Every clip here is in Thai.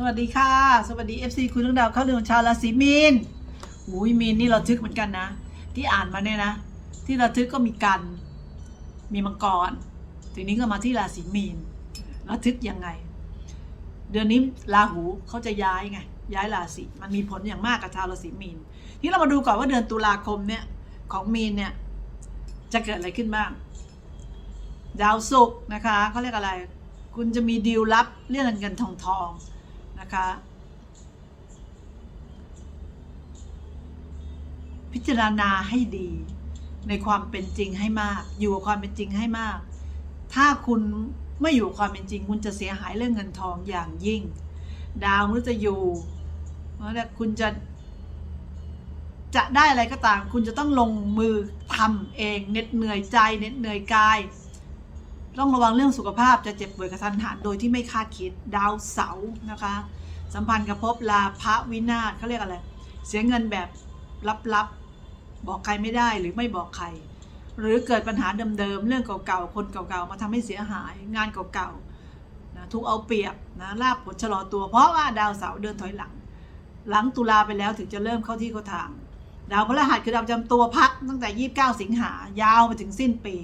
สวัสดีค่ะ สวัสดี FC คุณลุงดาวเข้าเรื่องชาวราศีมีนอุ้ยมีนนี่เราทึกเหมือนกันนะ ที่อ่านมาเนี่ยนะ ที่เราทึกก็มีกัน มีมังกรทีนี้ก็มาที่ราศีมีนเระทึกยังไง เดือนนี้ราหูเขาจะย้ายไงย้ายราศีมันมีผลอย่างมากกับชาวราศีมีนนี่เรามาดูก่อนว่าเดือนตุลาคมเนี่ยของมีนเนี่ยจะเกิดอะไรขึ้นบ้างดาวศุกร์นะคะเขาเรียกอะไร คุณจะมีดีลลับเรื่องเงินเงินทองทอง นะคะ พิจารณาให้ดี ในความเป็นจริงให้มาก อยู่กับความเป็นจริงให้มาก ถ้าคุณไม่อยู่กับความเป็นจริง คุณจะเสียหายเรื่องเงินทองอย่างยิ่ง ดาวมฤตยูเพราะฉะนั้นคุณจะจะได้อะไรก็ตาม คุณจะต้องลงมือทำเองเหน็ดเหนื่อยใจเหน็ดเหนื่อยกาย ต้องระวังเรื่องสุขภาพจะเจ็บป่วยกระทันหันโดยที่ไม่คาดคิดดาวเสาร์นะคะ สัมพันธ์กับภพลาภวินาศเขาเรียกอะไร เสียเงินแบบลับๆบอกใครไม่ได้หรือไม่บอกใคร หรือเกิดปัญหาเดิมๆเรื่องเก่าๆคนเก่าๆมาทำให้เสียหายงานเก่าๆนะถูกเอาเปรียบนะลาบผลชะลอตัวเพราะว่าดาวเสาร์เดินถอยหลัง หลังตุลาไปแล้วถึงจะเริ่มเข้าที่เข้าทางดาวพฤหัสคือดาวประจำตัวพักตั้งแต่ 29 สิงหายาวไปถึงสิ้นปี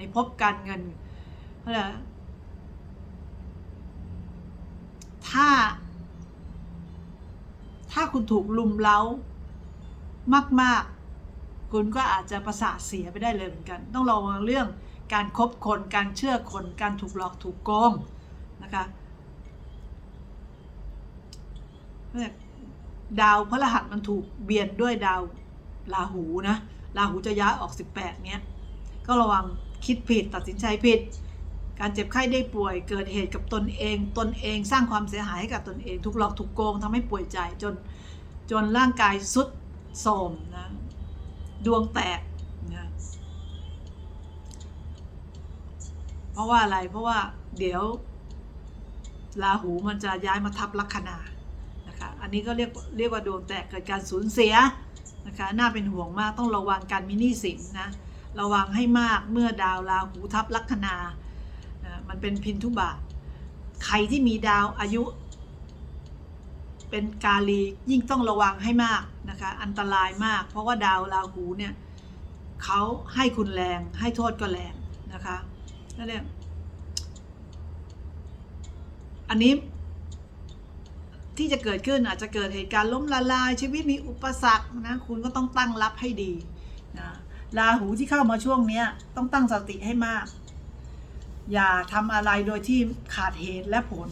ในภพการเงินเพราะฉะนั้นถ้า ถ้าคุณถูกลุมเล้ามาก ๆ คุณก็อาจจะประสาทเสียไปได้เลยเหมือนกัน ต้องระวังเรื่องการคบคน การเชื่อคน การถูกหลอกถูกโกงนะคะเนี่ยดาวพระรหัสมันถูกเบียนด้วยดาวราหูนะราหูจะย้ายออก 18เนี้ยก็ระวัง คิดผิดตัดสินใจผิด การเจ็บไข้ได้ป่วย เกิดเหตุกับตนเอง ตนเองสร้างความเสียหายให้กับตนเองถูกหลอกถูกโกงทำให้ป่วยใจจนจนร่างกายสุดโทมนะดวงแตกนะเพราะว่าอะไรเพราะว่าเดี๋ยวราหูมันจะย้ายมาทับลัคนานะคะอันนี้ก็เรียกเรียกว่าดวงแตกเกิดการสูญเสียนะคะน่าเป็นห่วงมากต้องระวังการมินิสินนะ ระวังให้มากเมื่อดาวราหูทับลัคนานะมันเป็นพินทุบาทใครที่มีดาวอายุ เป็นกาลียิ่งต้องระวังให้มากนะคะอันตรายมาก เพราะว่าดาวราหูเนี่ยเขาให้คุณแรงให้โทษก็แรงนะคะนั่นเองอันนี้ที่จะเกิดขึ้นอาจจะเกิดเหตุการณ์ล้มละลายชีวิตมีอุปสรรคนะคุณก็ต้องตั้งรับให้ดีนะ ราหูที่เข้ามาช่วงเนี้ย ต้องตั้งสติให้มาก อย่าทำอะไรโดยที่ขาดเหตุและผล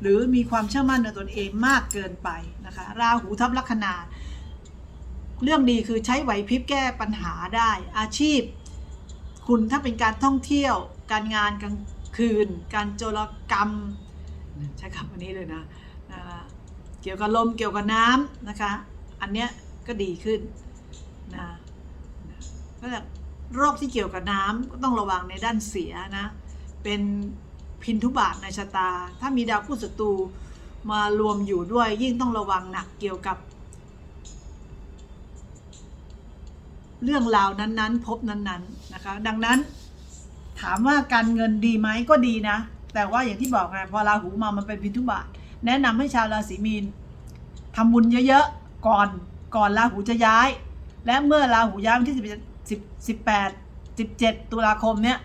หรือมีความเชื่อมั่นในตนเองมากเกินไปนะคะ ราหูทับลัคนา เรื่องดีคือใช้ไหวพริบแก้ปัญหาได้ อาชีพ คุณถ้าเป็นการท่องเที่ยว การงานกลางคืน การโจรกรรม ใช้คำวันนี้เลยนะนะคะเกี่ยวกับลมเกี่ยวกับน้ำนะคะ อันเนี้ยก็ดีขึ้นนะ ก็แบบโรคที่เกี่ยวกับน้ำก็ต้องระวังในด้านเสียนะ เป็นพินทุบาทในชะตา ถ้ามีดาวผู้ศัตรูมารวมอยู่ด้วยยิ่งต้องระวังหนักเกี่ยวกับ เรื่องราวนั้นๆ พบนั้นๆนะคะ ดังนั้นถามว่าการเงินดีไหมก็ดีนะ แต่ว่าอย่างที่บอกไงพอราหูมามันเป็นพินทุบาท แนะนำให้ชาวราศีมีนทำบุญเยอะๆก่อนก่อนราหูจะย้าย และเมื่อราหูย้ายวันที่10 10 18 17 ตุลาคมเนี้ย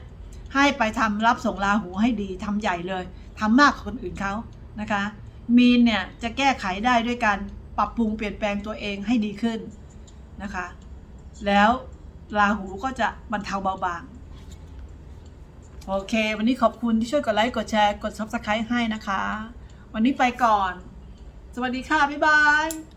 ให้ไปทำรับส่งราหูให้ดีทำใหญ่เลยทำมากกว่าคนอื่นเขานะคะ มีนเนี่ยจะแก้ไขได้ด้วยการปรับปรุงเปลี่ยนแปลงตัวเองให้ดีขึ้นนะคะ แล้วราหูก็จะบรรเทาเบาบาง โอเค วันนี้ขอบคุณที่ช่วยกดไลค์กดแชร์กด subscribe ให้นะคะ วันนี้ไปก่อน สวัสดีค่ะ บ๊ายบาย